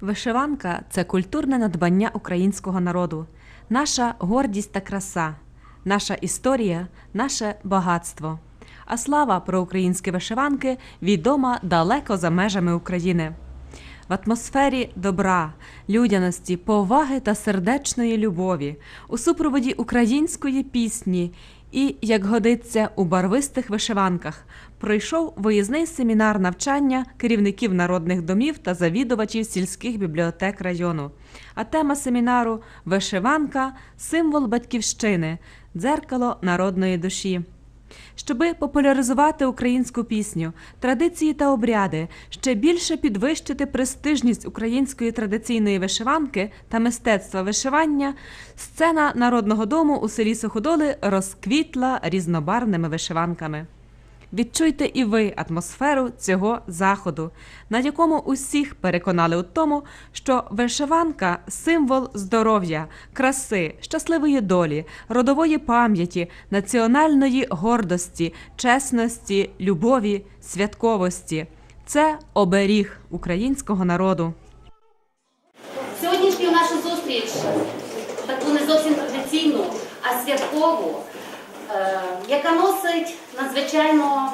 Вишиванка це культурне надбання українського народу, наша гордість та краса, наша історія, наше багатство. А слава про українські вишиванки відома далеко за межами України. В атмосфері добра, людяності, поваги та сердечної любові, у супроводі української пісні і, як годиться, у барвистих вишиванках пройшов виїзний семінар навчання керівників народних домів та завідувачів сільських бібліотек району. А тема семінару вишиванка символ батьківщини, дзеркало народної душі. Щоби популяризувати українську пісню, традиції та обряди, ще більше підвищити престижність української традиційної вишиванки та мистецтва вишивання, сцена народного дому у селі Суходоли розквітла різнобарвними вишиванками. Відчуйте і ви атмосферу цього заходу, на якому усіх переконали у тому, що вишиванка символ здоров'я, краси, щасливої долі, родової пам'яті, національної гордості, чесності, любові, святковості. Це оберіг українського народу. Сьогоднішню нашу зустріч, таку не зовсім традиційну, а святкову, е, яка носить надзвичайно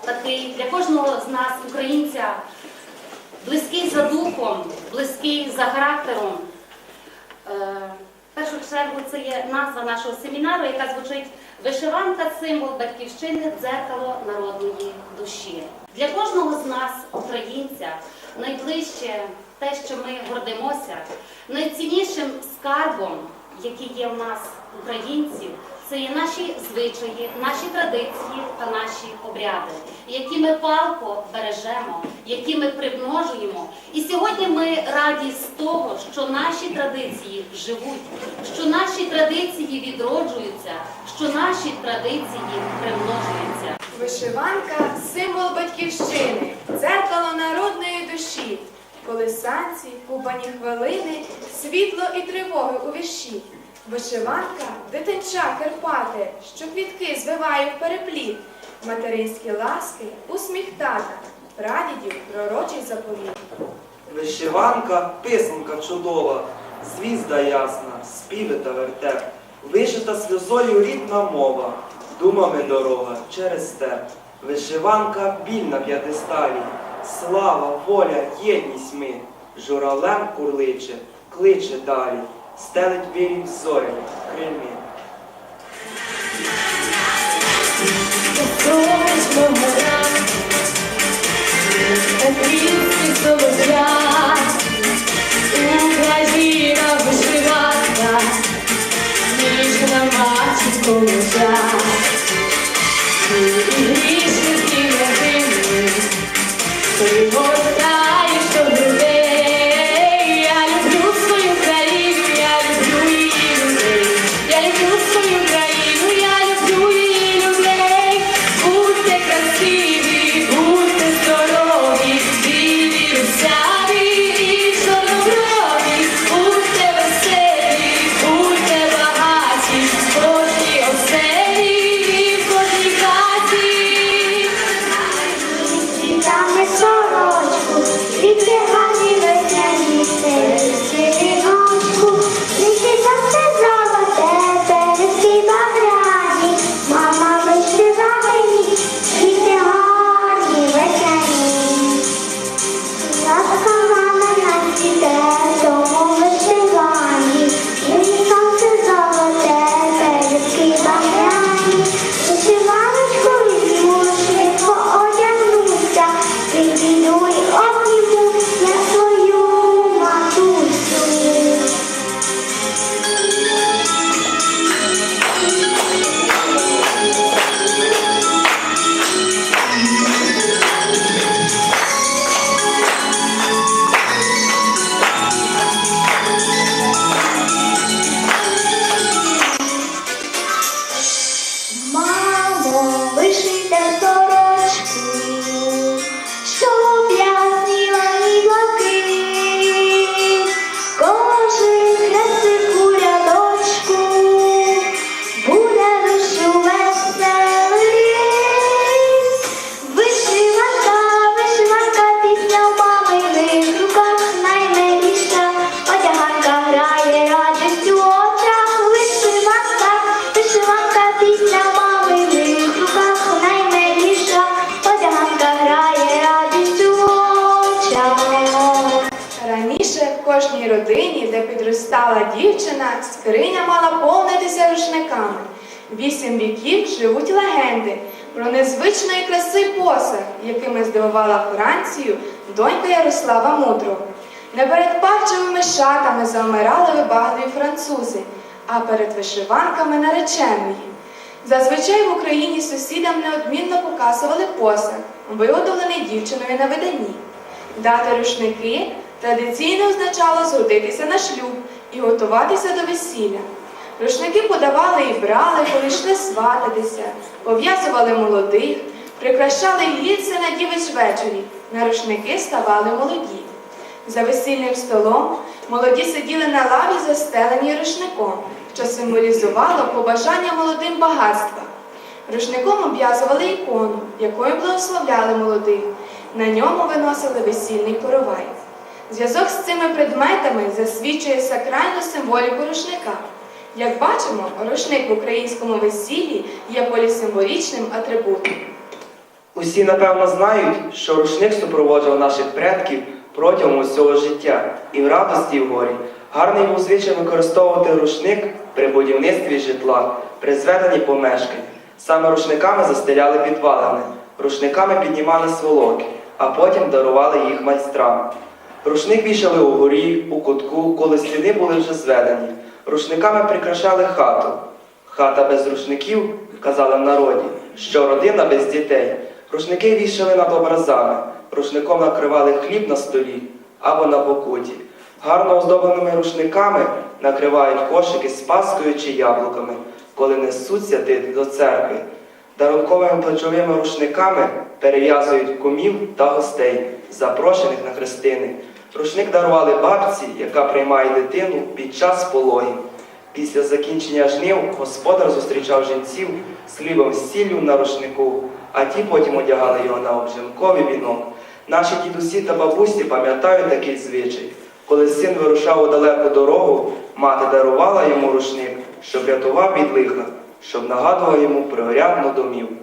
такий для кожного з нас, українця, близький за духом, близький за характером. Е, В першу чергу це є назва нашого семінару, яка звучить Вишиванка символ батьківщини, дзеркало народної душі. Для кожного з нас, українця, найближче те, що ми гордимося, найціннішим скарбом, який є в нас, українців, це є наші звичаї, наші традиції та наші обряди, які ми палко бережемо, які ми примножуємо. І сьогодні ми раді з того, що наші традиції живуть, що наші традиції відроджуються, що наші традиції примножуються. Вишиванка символ батьківщини, дзеркало народної душі, колисанці, купані хвилини, світло і тривоги у віші. Вишиванка дитинча Карпати, що квітки звиває в перепліт, материнські ласки, усміх тата, прадідів пророчий заповіт. Вишиванка, писанка чудова, звізда ясна, співи та вертеп, вишита сльозою рідна мова, думами дорога через степ. Вишиванка біль на п'ятисталі, слава, воля, єдність ми, журавлем курличе, кличе далі, стелить білі зорі, крильми. Україна вишиванка, ніжна матінко лежа, і грішники родини, пригортаєш живуть легенди про незвичної краси посаг, якими здивувала Францію донька Ярослава Мудрого. Не перед парчевими шатами завмирали вибагливі французи, а перед вишиванками нареченої. Зазвичай в Україні сусідам неодмінно показували посаг, виготовлений дівчиною на виданні. Дати рушники традиційно означало згодитися на шлюб і готуватися до весілля. Рушники подавали і брали, коли йшли свататися, пов'язували молодих, прикрашали гільце на дівич вечорі. На рушники ставали молоді. За весільним столом молоді сиділи на лаві, застеленій рушником, що символізувало побажання молодим багатства. Рушником обв'язували ікону, якою благословляли молодих. На ньому виносили весільний коровай. Зв'язок з цими предметами засвідчує сакральну символіку рушника. Як бачимо, рушник в українському весіллі є полісимволічним атрибутом. Усі напевно знають, що рушник супроводжував наших предків протягом усього життя і в радості, і в горі. Гарний був звичай використовувати рушник при будівництві житла, при зведенні помешкань. Саме рушниками застеляли підвалини, рушниками піднімали сволоки, а потім дарували їх майстрам. Рушник вішали угорі, у кутку, коли стіни були вже зведені. Рушниками прикрашали хату. Хата без рушників, казали в народі, що родина без дітей. Рушники вішали над образами, рушником накривали хліб на столі або на покуті. Гарно оздобленими рушниками накривають кошики з паскою чи яблуками, коли несуть святи до церкви. Дарунковими плечовими рушниками перев'язують кумів та гостей, запрошених на хрестини. Рушник дарували бабці, яка приймає дитину під час пологів. Після закінчення жнив господар зустрічав жінців з хлібом сіллю на рушнику, а ті потім одягали його на обжинковий вінок. Наші дідусі та бабусі пам'ятають такий звичай. Коли син вирушав у далеку дорогу, мати дарувала йому рушник, щоб рятував від лиха, щоб нагадував йому про рядну домівку.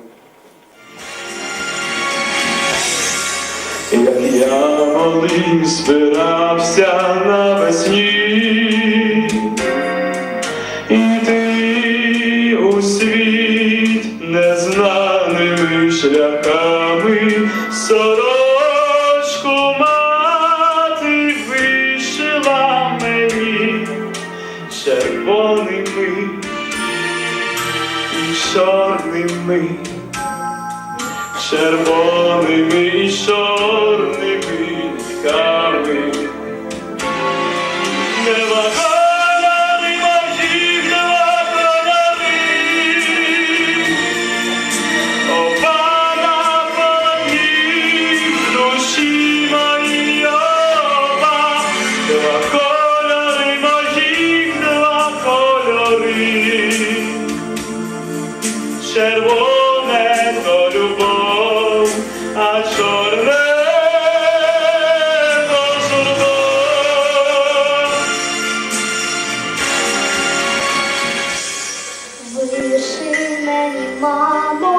Як я малим збирався навесні, іти у світ незнаними шляхами, сорочку мати вишила мені червоними і чорними червоними і чорними нитками. Виши мені,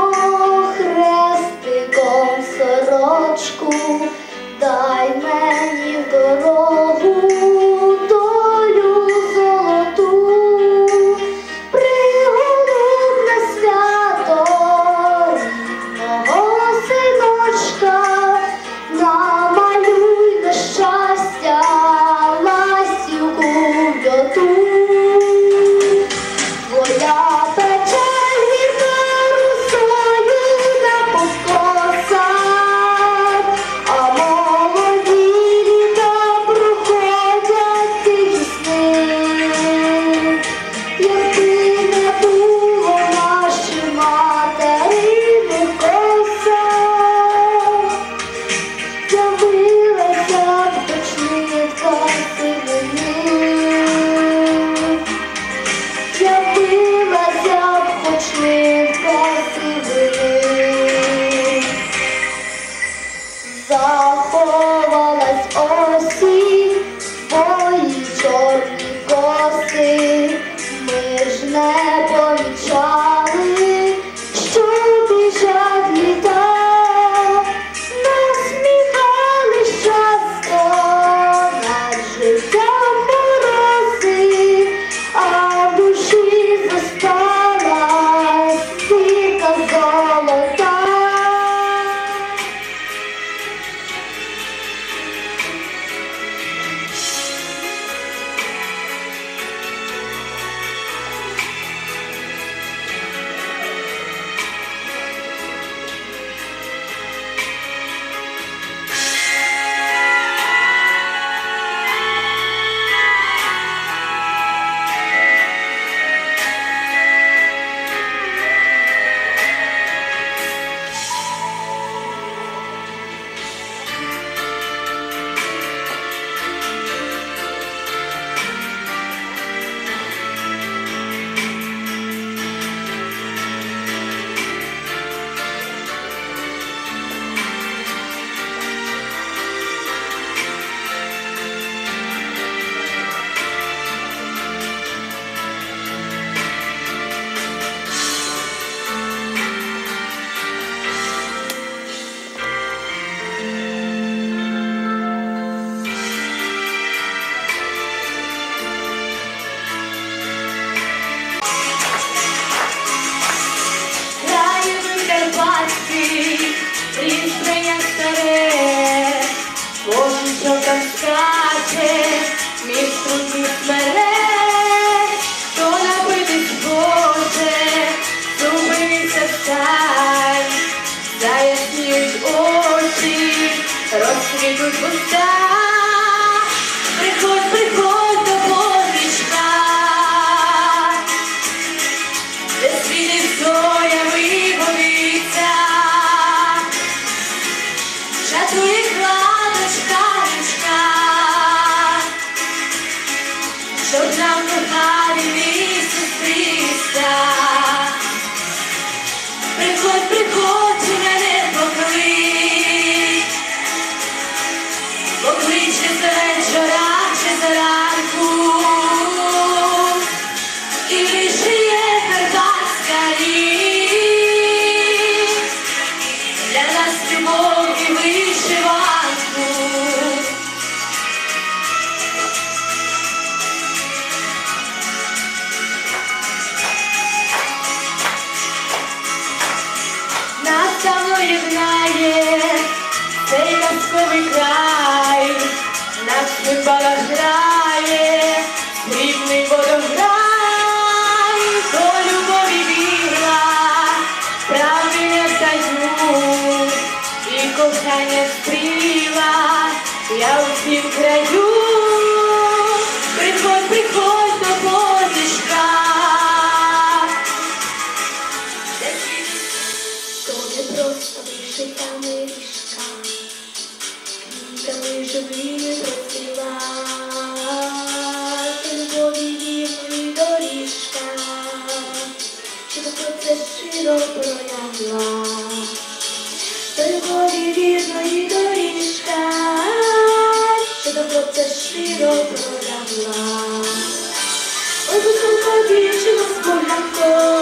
з поглядком,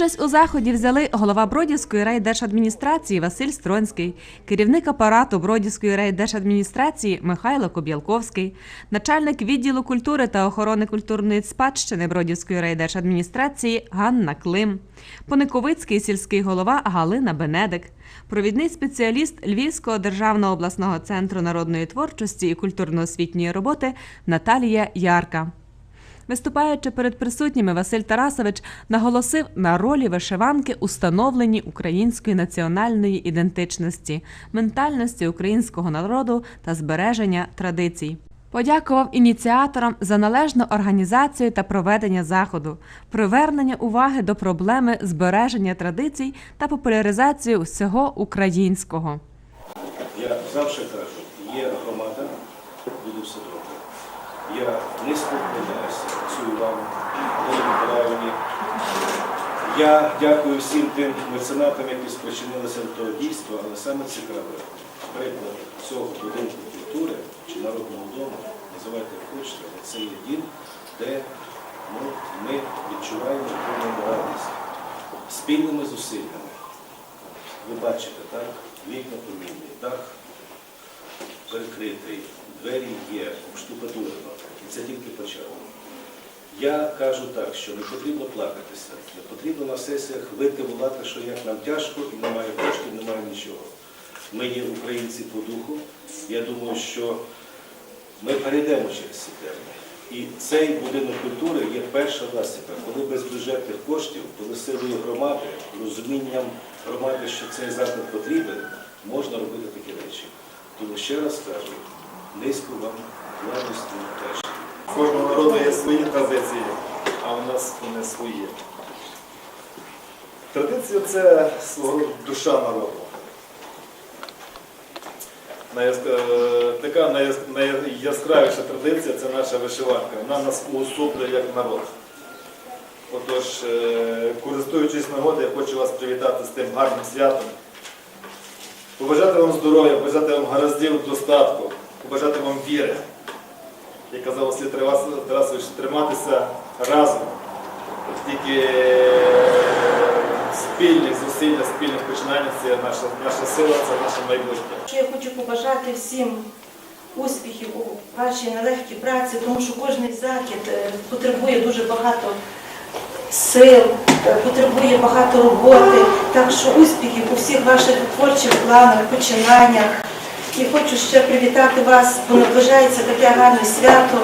Участь у заході взяли голова Бродівської райдержадміністрації Василь Стронський, керівник апарату Бродівської райдержадміністрації Михайло Коб'ялковський, начальник відділу культури та охорони культурної спадщини Бродівської райдержадміністрації Ганна Клим, Пониковицький сільський голова Галина Бенедик, провідний спеціаліст Львівського державного обласного центру народної творчості і культурно-освітньої роботи Наталія Ярка. Виступаючи перед присутніми, Василь Тарасович наголосив на ролі вишиванки у становленні української національної ідентичності, ментальності українського народу та збереження традицій. Подякував ініціаторам за належну організацію та проведення заходу, привернення уваги до проблеми збереження традицій та популяризацію всього українського. Я завжди кажу, є громада, буде все добре. Я низько вклоняюся цю вам, Галині Миколаївні. Я дякую всім тим меценатам, які спричинилися до того дійства, але саме цікаве, приклад цього будинку культури чи народного дому, називайте хочете, але це є дім, де ну, ми відчуваємо повну радість спільними зусиллями. Ви бачите, так? Вікна помінні, дах перекритий, двері є, обштукатурено. І це тільки початок. Я кажу так, що не потрібно плакатися, не потрібно на сесіях вити волати, що як нам тяжко і немає коштів, немає нічого. Ми є українці по духу. Я думаю, що ми перейдемо через ці терміни. І цей будинок культури є перша ластівка, коли без бюджетних коштів, коли силою громади, розумінням громади, що цей заклад потрібен, можна робити такі речі. Тому ще раз кажу, низько вам владності теж. Кожного народу є свої традиції, а у нас вони свої. Традиція це душа народу. Е, Така найяскравіша традиція це наша вишиванка. Вона нас уособлює як народ. Отож, е, користуючись нагодою, я хочу вас привітати з тим гарним святом. Побажати вам здоров'я, побажати вам гараздів достатку, побажати вам віри. Як казав Василь Тарас- Тарасович, триматися разом. Тільки спільних зусилля, спільних починань це наша, наша сила, це наше майбутнє. Я хочу побажати всім успіхів у вашій нелегкій праці, тому що кожен захід е, потребує дуже багато сил, е, потребує багато роботи. Так що успіхів у всіх ваших творчих планах, починаннях. І хочу ще привітати вас, бо наближається таке гарне свято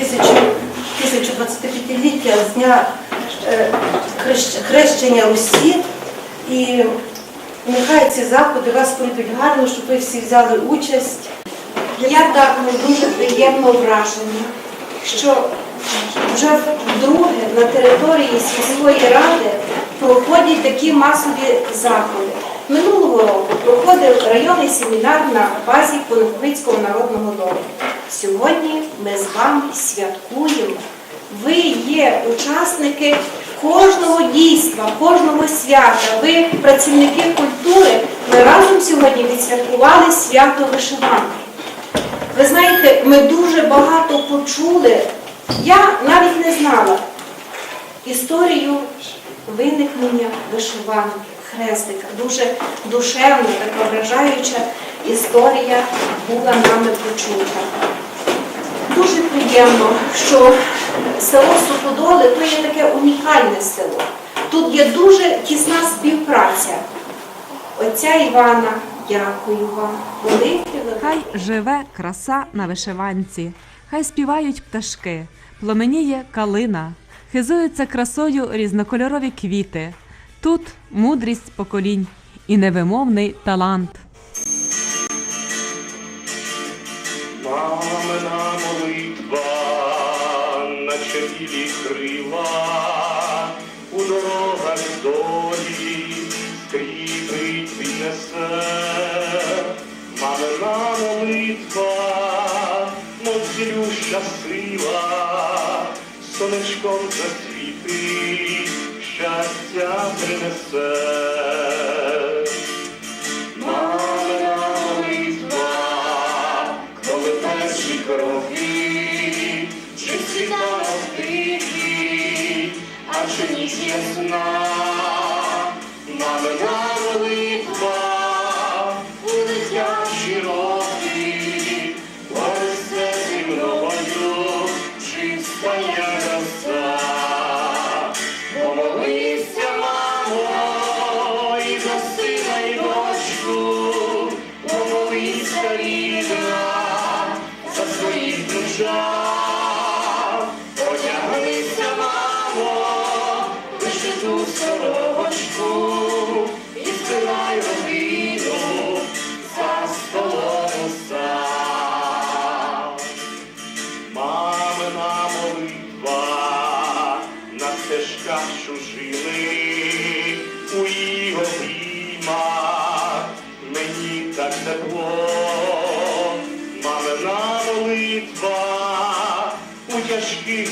1025-ліття з дня е, хрещення Русі. І нехай ці заходи вас пройдуть гарно, щоб ви всі взяли участь. Я також дуже приємно вражена, що вже вдруге на території сільської ради проходять такі масові заходи. Минулого року проходив районний семінар на базі Понухвицького народного дому. Сьогодні ми з вами святкуємо. Ви є учасники кожного дійства, кожного свята. Ви працівники культури. Ми разом сьогодні відсвяткували свято вишиванки. Ви знаєте, ми дуже багато почули. Я навіть не знала історію виникнення вишиванки, хрестика. Дуже душевна, така вражаюча історія була нами почута. Дуже приємно, що село Суходоли то є таке унікальне село. Тут є дуже тісна співпраця. Отця Івана, дякую вам. Велике. Хай живе краса на вишиванці, хай співають пташки, пломеніє калина, хизуються красою різнокольорові квіти. Тут мудрість поколінь і невимовний талант. Мамина молитва, наче білі крила, у дорогах долі скріпить піднесе. Мамина молитва, мов цілюща сила, сонечком засвітить, щастя принесе. Кроки, чи світанок тихий, а чи ніч ясна, молитва, у тяжких